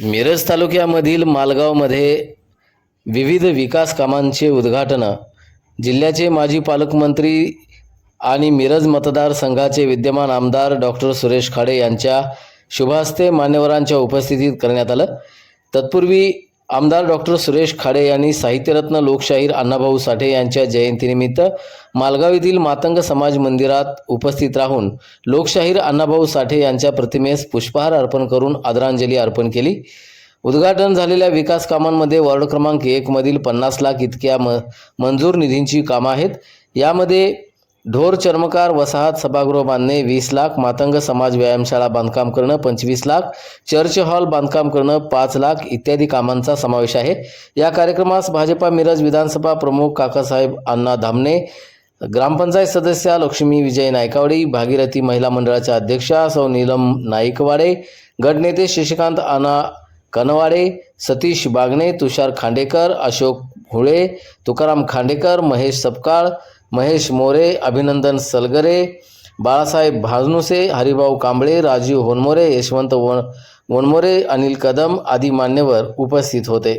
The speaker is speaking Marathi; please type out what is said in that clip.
मिरज तालुक्यामधील मालगावमध्ये विविध विकास कामांचे उद्घाटन जिल्ह्याचे माजी पालकमंत्री आणि मिरज मतदारसंघाचे विद्यमान आमदार डॉक्टर सुरेश खाडे यांच्या शुभहस्ते मान्यवरांच्या उपस्थितीत करण्यात आलं. तत्पूर्वी आमदार डॉक्टर सुरेश खाडे यांनी साहित्यरत्न लोकशाहीर अण्णाभाऊ साठे यांच्या जयंतीनिमित्त मालगाव येथील मातंग समाज मंदिरात उपस्थित राहून लोकशाहीर अण्णाभाऊ साठे यांच्या प्रतिमेस पुष्पहार अर्पण करून आदरांजली अर्पण केली. उद्घाटन झालेल्या विकास कामांमध्ये वॉर्ड क्रमांक एकमधील पन्नास लाख इतक्या म मंजूर निधींची कामं आहेत. यामध्ये ढोर चर्मकार वसाहत सभागृह बांधणे वीस लाख मातंग समाज व्यायामशाळा बांधकाम करणं पंचवीस लाख चर्च हॉल बांधकाम करणं पाच लाख इत्यादी कामांचा समावेश आहे. या कार्यक्रमास भाजपा मिरज विधानसभा प्रमुख काकासाहेब अण्णा धामणे ग्रामपंचायत सदस्या लक्ष्मी विजय नायकावडे भागीरथी महिला मंडळाच्या अध्यक्षा सौ नीलम नाईकवाडे गटनेते शशिकांत अना कनवाडे सतीश बागणे तुषार खांडेकर अशोक हुळे तुकाराम खांडेकर महेश सपकाळ महेश मोरे अभिनंदन सलगरे बाळासाहेब भाजनुसे हरिभाऊ कांबळे राजीव होनमोरे यशवंत वन वनमोरे अनिल कदम आदी मान्यवर उपस्थित होते.